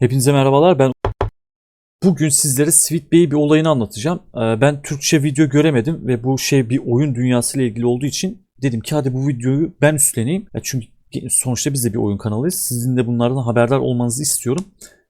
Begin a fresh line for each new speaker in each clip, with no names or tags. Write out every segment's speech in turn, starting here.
Hepinize merhabalar. Ben bugün sizlere Sweet Baby olayını anlatacağım. Ee, Ben Türkçe video göremedim ve bu şey bir oyun dünyası ile ilgili olduğu için dedim ki hadi bu videoyu ben üstleneyim. Çünkü sonuçta biz de bir oyun kanalıyız. Sizin de bunlardan haberdar olmanızı istiyorum.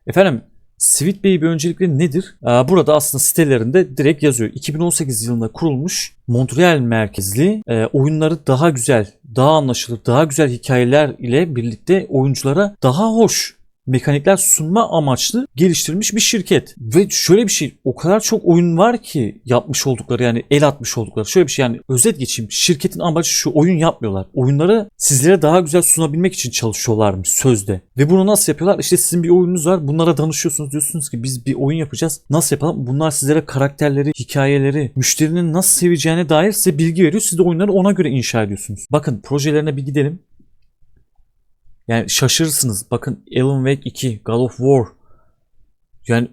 Efendim Sweet Baby öncelikle nedir? Ee, Burada aslında sitelerinde direkt yazıyor. 2018 yılında kurulmuş Montreal merkezli e, oyunları daha güzel, daha anlaşılır, daha güzel hikayeler ile birlikte oyunculara daha hoş mekanikler sunma amaçlı geliştirilmiş bir şirket. Ve şöyle bir şey o kadar çok oyun var ki yapmış oldukları yani el atmış oldukları. Şöyle bir şey yani özet geçeyim. Şirketin amacı şu oyun yapmıyorlar. Oyunları sizlere daha güzel sunabilmek için çalışıyorlarmış sözde. Ve bunu nasıl yapıyorlar? İşte sizin bir oyununuz var. Bunlara danışıyorsunuz. Diyorsunuz ki biz bir oyun yapacağız. Nasıl yapalım? Bunlar sizlere karakterleri, hikayeleri, müşterinin nasıl seveceğine dair size bilgi veriyor. Siz de oyunları ona göre inşa ediyorsunuz. Bakın projelerine bir gidelim. Yani şaşırırsınız. Bakın Alan Wake 2, God of War. Yani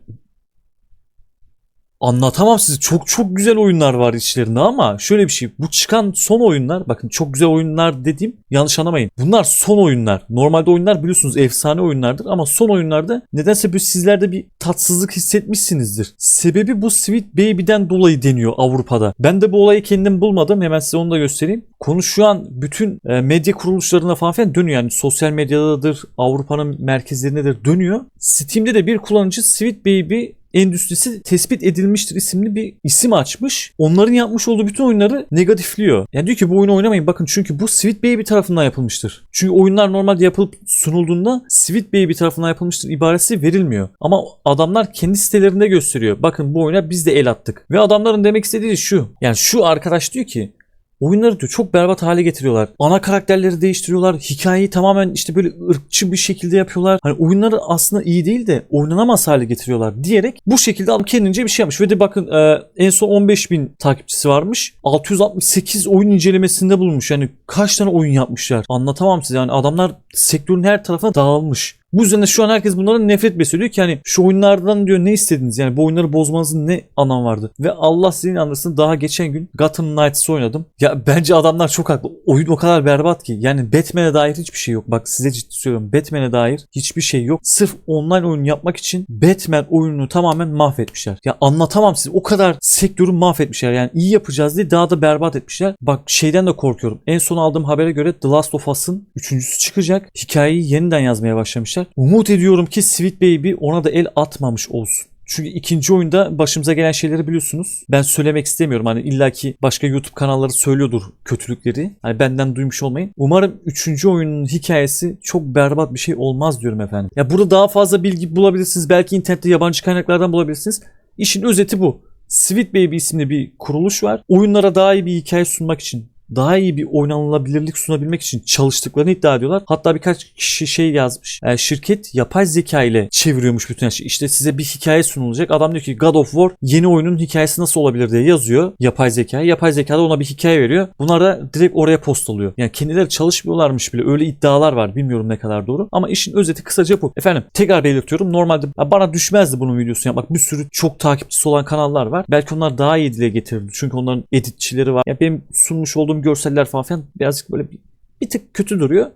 anlatamam size. Çok çok güzel oyunlar var içlerinde ama şöyle bir şey. Bu çıkan son oyunlar bakın çok güzel oyunlar dediğim yanlış anlamayın. Bunlar son oyunlar. Normalde oyunlar biliyorsunuz efsane oyunlardır ama son oyunlarda nedense bir sizlerde bir tatsızlık hissetmişsinizdir. Sebebi bu Sweet Baby'den dolayı deniyor Avrupa'da. Ben de bu olayı kendim bulmadım. Hemen size onu da göstereyim. Konu şu an bütün e, medya kuruluşlarına falan filan dönüyor. Yani sosyal medyadadır, Avrupa'nın merkezlerindedir dönüyor. Steam'de de bir kullanıcı Sweet Baby endüstrisi tespit edilmiştir isimli bir isim açmış. Onların yapmış olduğu bütün oyunları negatifliyor. Yani diyor ki bu oyunu oynamayın bakın çünkü bu Sweet Baby tarafından yapılmıştır. Çünkü oyunlar normalde yapılıp sunulduğunda Sweet Baby tarafından yapılmıştır ibaresi verilmiyor. Ama adamlar kendi sitelerinde gösteriyor. Bakın bu oyuna biz de el attık. Ve adamların demek istediği şu. Yani şu arkadaş diyor ki Oyunları diyor çok berbat hale getiriyorlar. Ana karakterleri değiştiriyorlar. Hikayeyi tamamen işte böyle ırkçı bir şekilde yapıyorlar. Hani oyunları aslında iyi değil de oynanamaz hale getiriyorlar diyerek bu şekilde adam kendince bir şey yapmış. Ve de bakın e, en son 15 bin takipçisi varmış. 668 oyun incelemesinde bulunmuş. Yani kaç tane oyun yapmışlar. Anlatamam size. Yani adamlar sektörün her tarafına dağılmış. Bu yüzden de şu an herkes bunlara nefret besliyor ki hani şu oyunlardan diyor ne istediniz yani bu oyunları bozmanızın ne anlamı vardı. Ve Allah sizin anlasın daha geçen gün Gotham Knights'ı oynadım. Ya bence adamlar çok haklı. Oyun o kadar berbat ki yani Batman'e dair hiçbir şey yok. Bak size ciddi söylüyorum Batman'e dair hiçbir şey yok. Sırf online oyun yapmak için Batman oyununu tamamen mahvetmişler. Ya anlatamam size o kadar sektörü mahvetmişler yani iyi yapacağız diye daha da berbat etmişler. Bak şeyden de korkuyorum. En son aldığım habere göre The Last of Us'ın üçüncüsü çıkacak. Hikayeyi yeniden yazmaya başlamışlar. Umut ediyorum ki Sweet Baby ona da el atmamış olsun. Çünkü ikinci oyunda başımıza gelen şeyleri biliyorsunuz. Ben söylemek istemiyorum. Hani illaki başka YouTube kanalları söylüyordur kötülükleri. Hani benden duymuş olmayın. Umarım üçüncü oyunun hikayesi çok berbat bir şey olmaz diyorum efendim. Ya burada daha fazla bilgi bulabilirsiniz. Belki internette yabancı kaynaklardan bulabilirsiniz. İşin özeti bu. Sweet Baby isimli bir kuruluş var. Oyunlara daha iyi bir hikaye sunmak için daha iyi bir oynanılabilirlik sunabilmek için çalıştıklarını iddia ediyorlar. Hatta birkaç kişi şey yazmış. E, şirket yapay zeka ile çeviriyormuş bütün her şeyi. İşte size bir hikaye sunulacak. Adam diyor ki God of War yeni oyunun hikayesi nasıl olabilir diye yazıyor yapay zekaya. Yapay zeka da ona bir hikaye veriyor. Bunlar da direkt oraya postalıyor. Yani kendileri çalışmıyorlarmış bile. Öyle iddialar var. Bilmiyorum ne kadar doğru. Ama işin özeti kısaca bu. Efendim tekrar belirtiyorum. Normalde bana düşmezdi bunun videosunu yapmak. Bir sürü çok takipçisi olan kanallar var. Belki onlar daha iyi dile getirirdi. Çünkü onların editçileri var. Ya benim sunmuş olduğum görseller falan filan birazcık böyle bir, bir tık kötü duruyor.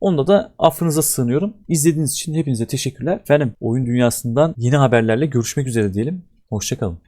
Onda da affınıza sığınıyorum. İzlediğiniz için hepinize teşekkürler. Efendim oyun dünyasından yeni haberlerle görüşmek üzere diyelim. Hoşçakalın.